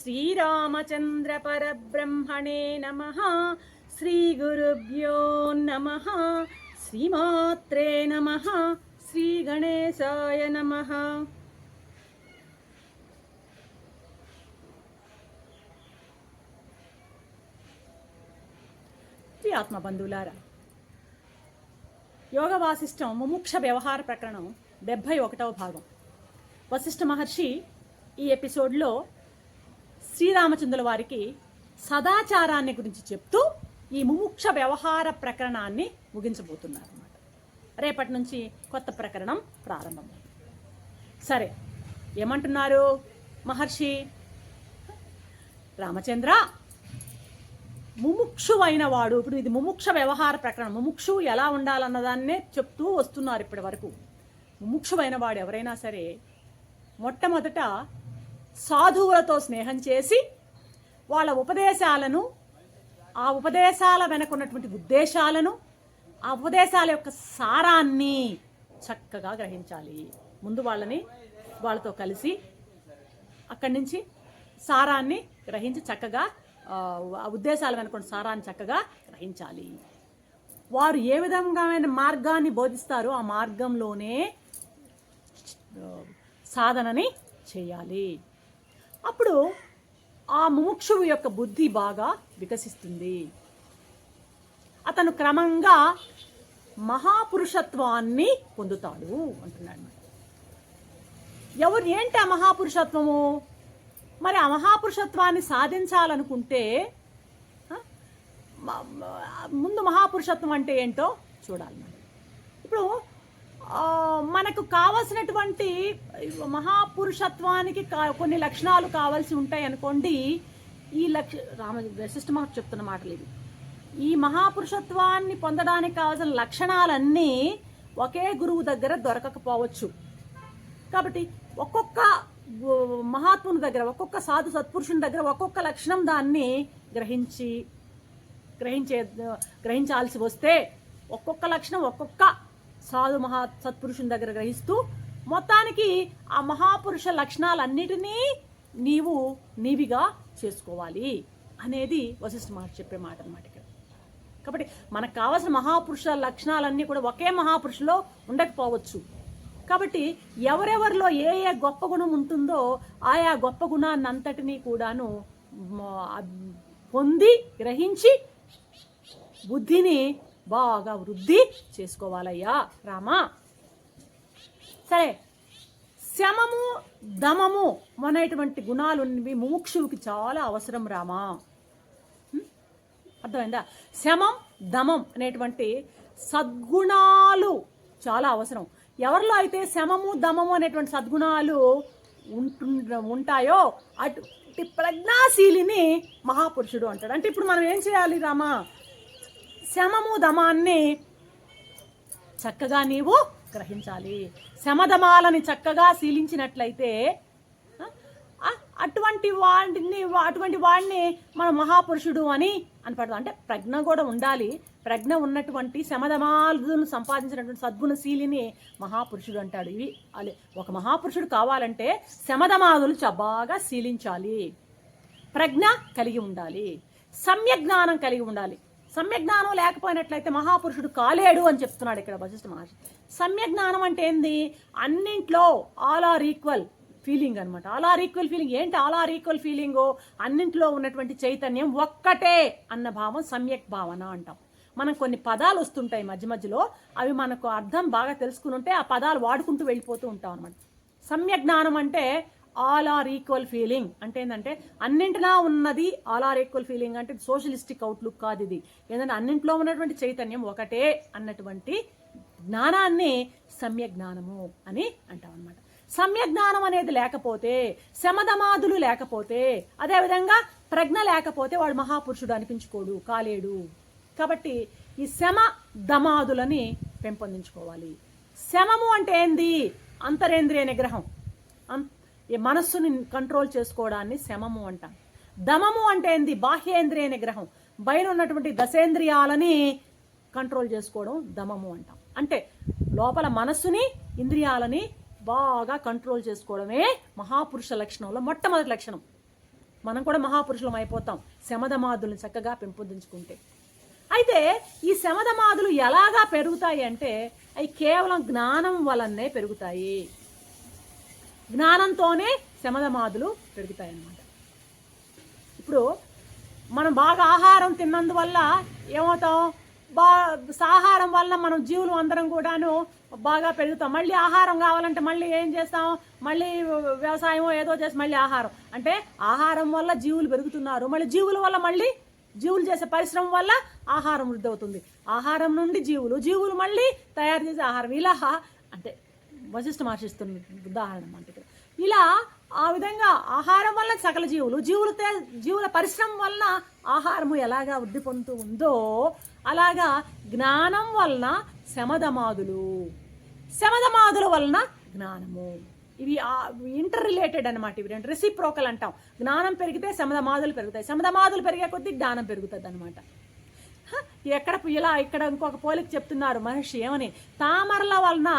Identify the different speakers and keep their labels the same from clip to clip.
Speaker 1: శ్రీరామచంద్ర పరబ్రహ్మణే నమ శ్రీగురుభ్యో నమ శ్రీమాత్రే నమ శ్రీ గణేశాయ నమ శ్రీ ఆత్మబంధువులారా యోగ వాసిష్టం ముముక్ష వ్యవహార ప్రకరణం డెబ్భై ఒకటవ భాగం. వశిష్ఠ మహర్షి ఈ ఎపిసోడ్లో శ్రీరామచంద్రుల వారికి సదాచారాన్ని గురించి చెప్తూ ఈ ముముక్ష వ్యవహార ప్రకరణాన్ని ముగించబోతున్నారు అన్నమాట. రేపటి నుంచి కొత్త ప్రకరణం ప్రారంభం. సరే ఏమంటున్నారు మహర్షి? రామచంద్ర ముముక్షువైన వాడు ఇప్పుడు ఇది ముముక్ష వ్యవహార ప్రకరణం. ముముక్షు ఎలా ఉండాలన్నదాన్నే చెప్తూ వస్తున్నారు ఇప్పటి వరకు. ముముక్షువైన వాడు ఎవరైనా సరే మొట్టమొదట సాధువులతో స్నేహం చేసి వాళ్ళ ఉపదేశాలను ఆ ఉపదేశాల వెనకున్నటువంటి ఉద్దేశాలను ఆ ఉపదేశాల యొక్క సారాన్ని చక్కగా గ్రహించాలి. ముందు వాళ్ళని వాళ్ళతో కలిసి అక్కడి నుంచి సారాన్ని గ్రహించి చక్కగా ఆ, ఉద్దేశాల వెనుకున్న సారాన్ని చక్కగా గ్రహించాలి. వారు ఏ విధంగా మార్గాన్ని బోధిస్తారో ఆ మార్గంలోనే సాధనని చేయాలి. అప్పుడు ఆ ముముక్షువు యొక్క బుద్ధి బాగా వికసిస్తుంది. అతను క్రమంగా మహాపురుషత్వాన్ని పొందుతాడు అంటున్నాడు. ఎవరు ఏంటి ఆ మహాపురుషత్వము? మరి ఆ మహాపురుషత్వాన్ని సాధించాలనుకుంటే ముందు మహాపురుషత్వం అంటే ఏంటో చూడాలి మనం. ఇప్పుడు మనకు కావలసినటువంటి మహాపురుషత్వానికి కా- కొన్ని లక్షణాలు కావాల్సి ఉంటాయి అనుకోండి ఈ లక్ష రామ వశిష్ఠ మహర్షి చెప్తున్న మాటలు ఇవి. ఈ మహాపురుషత్వాన్ని పొందడానికి కావాల్సిన లక్షణాలన్నీ ఒకే గురువు దగ్గర దొరకకపోవచ్చు. కాబట్టి ఒక్కొక్క మహాత్ముని దగ్గర ఒక్కొక్క సాధు సత్పురుషుని దగ్గర ఒక్కొక్క లక్షణం దాన్ని గ్రహించి గ్రహించే గ్రహించాల్సి వస్తే ఒక్కొక్క లక్షణం ఒక్కొక్క సాధు మహా సత్పురుషుని దగ్గర గ్రహిస్తూ మొత్తానికి ఆ మహాపురుష లక్షణాలన్నిటినీ నీవు నీవిగా చేసుకోవాలి అనేది వశిష్ఠ మహర్షి చెప్పే మాట అనమాట ఇక్కడ. కాబట్టి మనకు కావాల్సిన మహాపురుష లక్షణాలన్నీ కూడా ఒకే మహాపురుషులో ఉండకపోవచ్చు. కాబట్టి ఎవరెవరిలో ఏ ఏ గొప్ప గుణం ఉంటుందో ఆయా గొప్ప గుణాన్ని అంతటినీ కూడాను పొంది గ్రహించి బుద్ధిని బాగా వృద్ధి చేసుకోవాలయ్యా. రామా. సరే. శమము దమము అనేటువంటి గుణాలు ముముక్షువుకి చాలా అవసరం రామా. అర్థమైందా? శమం దమం అనేటువంటి సద్గుణాలు చాలా అవసరం. ఎవరిలో అయితే శమము దమము అనేటువంటి సద్గుణాలు ఉంటు ఉంటాయో అటు ప్రజ్ఞాశీలిని మహాపురుషుడు అంటాడు. అంటే ఇప్పుడు మనం ఏం చేయాలి రామా? శమము దమాన్ని చక్కగా నీవు గ్రహించాలి. శమధమాలని చక్కగా శీలించినట్లయితే అటువంటి వాడిని అటువంటి వాడిని మన మహాపురుషుడు అని అనపడదు. అంటే ప్రజ్ఞ కూడా ఉండాలి. ప్రజ్ఞ ఉన్నటువంటి శమధమాలను సంపాదించినటువంటి సద్గుణశీలిని మహాపురుషుడు అంటాడు. ఇవి అదే ఒక మహాపురుషుడు కావాలంటే శమదమాదులు చ- బాగా శీలించాలి. ప్రజ్ఞ కలిగి ఉండాలి. సమ్యజ్ఞానం కలిగి ఉండాలి. సమ్యజ్ఞానం లేకపోయినట్లయితే మహాపురుషుడు కాలేడు అని చెప్తున్నాడు ఇక్కడ వశిష్ఠ మహర్షి. సమ్యజ్ఞానం అంటే ఏంది? అన్నింట్లో ఆల్ ఆర్ ఈక్వల్ ఫీలింగ్ అనమాట ఆల్ ఆర్ ఈక్వల్ ఫీలింగ్ ఏంటి ఆల్ ఆర్ ఈక్వల్ ఫీలింగ్ అన్నింట్లో ఉన్నటువంటి చైతన్యం ఒక్కటే అన్న భావం సమ్యక్ భావన అంటాం. మనం కొన్ని పదాలు వస్తుంటాయి మధ్య మధ్యలో అవి మనకు అర్థం బాగా తెలుసుకుని ఉంటే ఆ పదాలు వాడుకుంటూ వెళ్ళిపోతూ ఉంటాం అనమాట సమ్యజ్ఞానం అంటే ఆల్ ఆర్ ఈక్వల్ ఫీలింగ్ అంటే ఏంటంటే అన్నింటినా ఉన్నది ఆల్ ఆర్ ఈక్వల్ ఫీలింగ్ అంటే సోషలిస్టిక్ అవుట్లుక్ కాదు ఇది. ఏంటంటే అన్నింట్లో ఉన్నటువంటి చైతన్యం ఒకటే అన్నటువంటి జ్ఞానాన్ని సమ్య జ్ఞానము అని అంటాం అనమాట సమ్య జ్ఞానం అనేది లేకపోతే శమదమాదులు లేకపోతే అదేవిధంగా ప్రజ్ఞ లేకపోతే వాడు మహాపురుషుడు అనిపించుకోడు కాలేడు. కాబట్టి ఈ శమ దమాదులని పెంపొందించుకోవాలి. శమము అంటే ఏంది? అంతరేంద్రియ నిగ్రహం. అం- మనస్సుని కంట్రోల్ చేసుకోవడాన్ని శమము అంటాం. దమము అంటే ఏంది? బాహ్యేంద్రియ నిగ్రహం బయట ఉన్నటువంటి దశేంద్రియాలని కంట్రోల్ చేసుకోవడం దమము అంటాం. అంటే లోపల మనస్సుని ఇంద్రియాలని బాగా కంట్రోల్ చేసుకోవడమే మహాపురుష లక్షణంలో మొట్టమొదటి లక్షణం. మనం కూడా మహాపురుషులం అయిపోతాం. శమధమాదులను చక్కగా పెంపొందించుకుంటే. అయితే ఈ శమధమాదులు ఎలాగా పెరుగుతాయి అంటే అవి కేవలం జ్ఞానం వలనే పెరుగుతాయి. జ్ఞానంతోనే శమధమాదులు పెరుగుతాయి అన్నమాట ఇప్పుడు మనం బాగా ఆహారం తిన్నందువల్ల ఏమవుతాం? బా ఆహారం వల్ల మనం జీవులు అందరం కూడాను బాగా పెరుగుతాం. మళ్ళీ ఆహారం కావాలంటే మళ్ళీ ఏం చేస్తాం? మళ్ళీ వ్యవసాయం ఏదో చేసి మళ్ళీ ఆహారం. అంటే ఆహారం వల్ల జీవులు పెరుగుతున్నారు. మళ్ళీ జీవుల వల్ల మళ్ళీ జీవులు చేసే పరిశ్రమ వల్ల ఆహారం వృద్ధి అవుతుంది ఆహారం నుండి జీవులు. జీవులు మళ్ళీ తయారు చేసే ఆహారం. ఇలా అంటే వశిష్ఠ మహర్షిస్తుంది ఉదాహరణ అంటే ఇలా ఆ విధంగా ఆహారం వల్ల సకల జీవులు జీవులు జీవుల పరిశ్రమ వలన ఆహారము ఎలాగా వృద్ధి పొందుతూ ఉందో అలాగా జ్ఞానం వలన శమధమాదులు శమధమాదుల వలన జ్ఞానము. ఇవి ఇంటర్ రిలేటెడ్ అనమాట ఇవి రెండు రెసిప్రోకల్ అంటాం. జ్ఞానం పెరిగితే శమధమాదులు పెరుగుతాయి. శమధమాదులు పెరిగే కొద్దీ జ్ఞానం పెరుగుతుంది అనమాట ఎక్కడ ఇలా ఇక్కడ ఇంకొక పోలిక చెప్తున్నారు మహర్షి ఏమని? తామరల వలన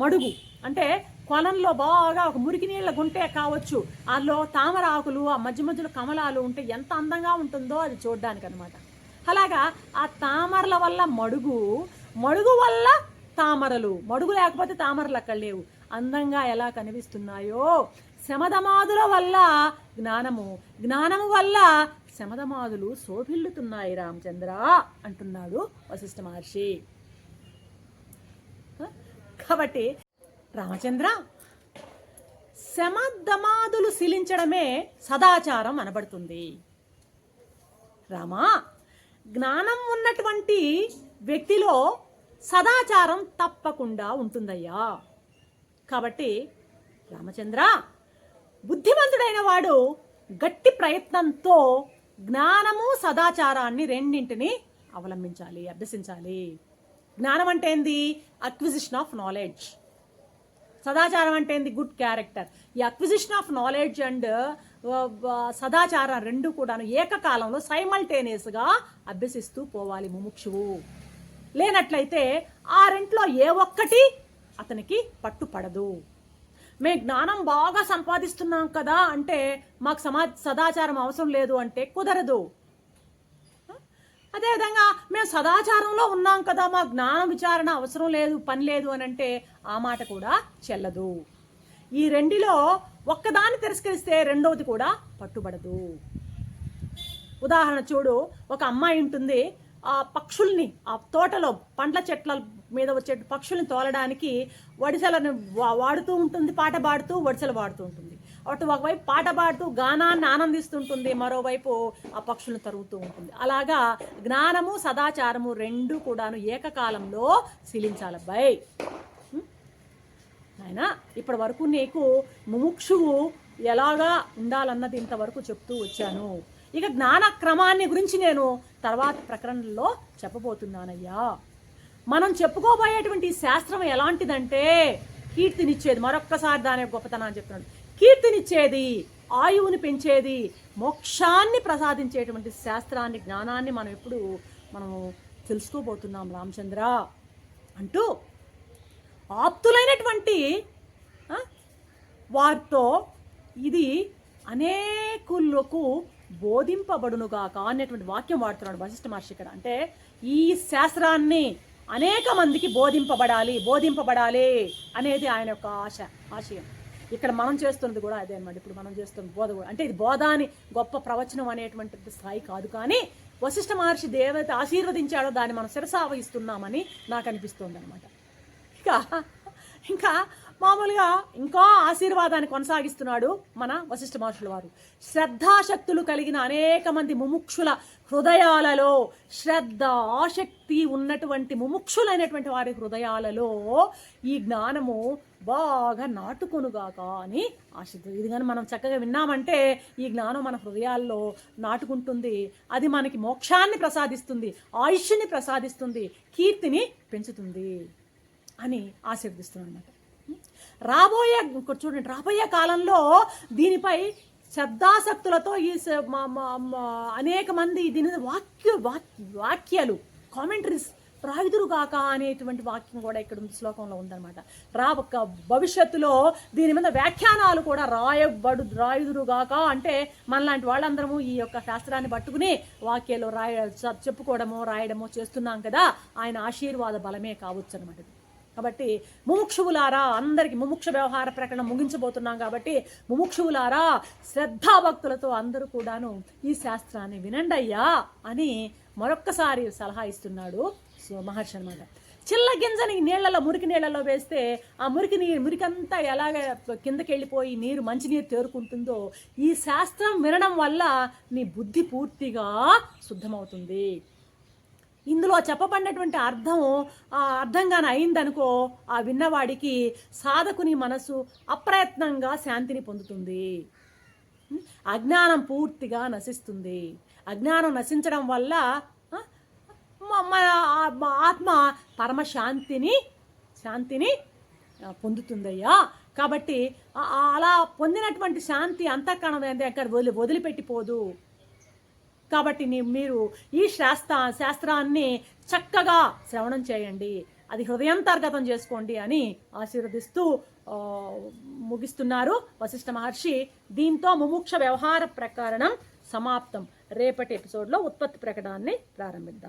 Speaker 1: మడుగు అంటే కొలంలో బాగా ఒక మురికి నీళ్ళ గుంటే కావచ్చు. అందులో తామర ఆకులు ఆ మధ్య మధ్యలో కమలాలు ఉంటే ఎంత అందంగా ఉంటుందో అది చూడడానికి అనమాట అలాగా ఆ తామరల వల్ల మడుగు మడుగు వల్ల తామరలు. మడుగు లేకపోతే తామరలు అక్కడ లేవు. అందంగా ఎలా కనిపిస్తున్నాయో? శమధమాదుల వల్ల జ్ఞానము. జ్ఞానము వల్ల శమధమాదులు శోభిల్లుతున్నాయి రామచంద్ర అంటున్నాడు వశిష్ఠ మహర్షి. కాబట్టి రామచంద్ర శమధమాదులు శిలించడమే సదాచారం అనబడుతుంది. రామా జ్ఞానం ఉన్నటువంటి వ్యక్తిలో సదాచారం తప్పకుండా ఉంటుందయ్యా. కాబట్టి రామచంద్ర బుద్ధిమంతుడైన వాడు గట్టి ప్రయత్నంతో జ్ఞానము సదాచారాన్ని రెండింటిని అవలంబించాలి అభ్యసించాలి. జ్ఞానం అంటే ఏంది? Acquisition of knowledge. సదాచారం అంటే ఏంది? Good character. ఈ అక్విజిషన్ ఆఫ్ నాలెడ్జ్ అండ్ సదాచారం రెండు కూడాను ఏకకాలంలో సైమల్టేనియస్గా అభ్యసిస్తూ పోవాలి ముముక్షువు. లేనట్లయితే ఆ రెంట్లో ఏ ఒక్కటి అతనికి పట్టుపడదు. మేము జ్ఞానం బాగా సంపాదిస్తున్నాం కదా అంటే మాకు సమా సదాచారం అవసరం లేదు అంటే కుదరదు. అదేవిధంగా మేము సదాచారంలో ఉన్నాం కదా మా జ్ఞాన విచారణ అవసరం లేదు పని లేదు అని అంటే ఆ మాట కూడా చెల్లదు. ఈ రెండిలో ఒక్కదాన్ని తిరస్కరిస్తే రెండవది కూడా పట్టుబడదు. ఉదాహరణ చూడు ఒక అమ్మాయి ఉంటుంది ఆ పక్షుల్ని ఆ తోటలో పండ్ల చెట్ల మీద వచ్చే పక్షుల్ని తోలడానికి వడిసెలను వాడుతూ ఉంటుంది పాట పాడుతూ వడిసెలు వాడుతూ ఉంటుంది. అటు ఒకవైపు పాట పాడుతూ గానాన్ని ఆనందిస్తుంటుంది మరోవైపు ఆ పక్షులను తరుగుతూ ఉంటుంది. అలాగా జ్ఞానము సదాచారము రెండు కూడాను ఏకకాలంలో శీలించాలబ్బాయి ఆయన ఇప్పటి వరకు నీకు ముముక్షువు ఎలాగా ఉండాలన్నది ఇంతవరకు చెప్తూ వచ్చాను. ఇక జ్ఞాన క్రమాన్ని గురించి నేను తర్వాత ప్రకరణలో చెప్పబోతున్నానయ్యా. మనం చెప్పుకోబోయేటువంటి శాస్త్రం ఎలాంటిదంటే కీర్తినిచ్చేది. మరొక్కసారి దాని గొప్పతనం అని చెప్తున్నాడు కీర్తినిచ్చేది ఆయువుని పెంచేది మోక్షాన్ని ప్రసాదించేటువంటి శాస్త్రాన్ని జ్ఞానాన్ని మనం ఎప్పుడు మనం తెలుసుకోబోతున్నాం రామచంద్ర అంటూ ఆప్తులైనటువంటి వారితో ఇది అనేకులకు బోధింపబడునుగాక అనేటువంటి వాక్యం వాడుతున్నాడు వశిష్ఠ మహర్షి ఇక్కడ. అంటే ఈ శాస్త్రాన్ని అనేక మందికి బోధింపబడాలి బోధింపబడాలి అనేది ఆయన యొక్క ఆశ ఆశయం. ఇక్కడ మనం చేస్తున్నది కూడా అదే అనమాట ఇప్పుడు మనం చేస్తున్న బోధ కూడా. అంటే ఇది బోధ అని గొప్ప ప్రవచనం అనేటువంటి స్థాయి కాదు కానీ వశిష్ఠ మహర్షి దేవత ఆశీర్వదించాడో దాన్ని మనం శిరసావహిస్తున్నామని నాకు అనిపిస్తుంది అనమాట ఇంకా ఇంకా మామూలుగా ఇంకా ఆశీర్వాదాన్ని కొనసాగిస్తున్నాడు మన వశిష్ఠ మహర్షుల వారు. శ్రద్ధాశక్తులు కలిగిన అనేక మంది ముముక్షుల హృదయాలలో శ్రద్ధ ఆసక్తి ఉన్నటువంటి ముముక్షులైనటువంటి వారి హృదయాలలో ఈ జ్ఞానము బాగా నాటుకొనుగాక అని ఆశిద్దు. ఇది కానీ మనం చక్కగా విన్నామంటే ఈ జ్ఞానం మన హృదయాల్లో నాటుకుంటుంది. అది మనకి మోక్షాన్ని ప్రసాదిస్తుంది ఆయుష్ని ప్రసాదిస్తుంది కీర్తిని పెంచుతుంది అని ఆశీర్దిస్తున్నాను అనమాట రాబోయే చూడండి రాబోయే కాలంలో దీనిపై శబ్దాసక్తులతో ఈ అనేక మంది దీని వాక్య వాక్- వాక్యాలు కామెంటరీస్ రాయుదురుగాక అనేటువంటి వాక్యం కూడా ఇక్కడ శ్లోకంలో ఉందన్నమాట. రా భవిష్యత్తులో దీని మీద వ్యాఖ్యానాలు కూడా రాయబడు రాయుదురుగాక అంటే మనలాంటి వాళ్ళందరము ఈ యొక్క శాస్త్రాన్ని పట్టుకుని వాక్యాలు రాయ చ- చెప్పుకోవడమో రాయడమో చేస్తున్నాం కదా ఆయన ఆశీర్వాద బలమే కావచ్చు అనమాట కాబట్టి ముముక్షువులారా అందరికీ ముముక్ష వ్యవహార ప్రకటన ముగించబోతున్నాం కాబట్టి ముముక్షువులారా శ్రద్ధాభక్తులతో అందరూ కూడాను ఈ శాస్త్రాన్ని వినండి అయ్యా అని మరొక్కసారి సలహా ఇస్తున్నాడు మహర్షి అనమాట చిల్ల గింజని నీళ్ళలో మురికి నీళ్ళలో వేస్తే ఆ మురికి నీరు మురికంతా ఎలాగ కిందకి వెళ్ళిపోయి నీరు మంచినీరు తేరుకుంటుందో ఈ శాస్త్రం వినడం వల్ల నీ బుద్ధి పూర్తిగా శుద్ధమవుతుంది. ఇందులో చెప్పబడినటువంటి అర్థం ఆ అర్థంగానే అయిందనుకో ఆ విన్నవాడికి సాధకుని మనసు అప్రయత్నంగా శాంతిని పొందుతుంది. అజ్ఞానం పూర్తిగా నశిస్తుంది. అజ్ఞానం నశించడం వల్ల మన మా ఆత్మ పరమశాంతిని శాంతిని శాంతిని పొందుతుందయ్యా. కాబట్టి అలా పొందినటువంటి శాంతి అంతఃకరణం దగ్గర వదిలి వదిలిపెట్టిపోదు. కాబట్టి మీరు ఈ శాస్త్ర శాస్త్రాన్ని చక్కగా శ్రవణం చేయండి. అది హృదయంతర్గతం చేసుకోండి అని ఆశీర్వదిస్తూ ముగిస్తున్నారు వశిష్ఠ మహర్షి. దీంతో ముముక్ష వ్యవహార ప్రకరణం సమాప్తం. రేపటి ఎపిసోడ్లో ఉత్పత్తి ప్రకటనని ప్రారంభిద్దాం.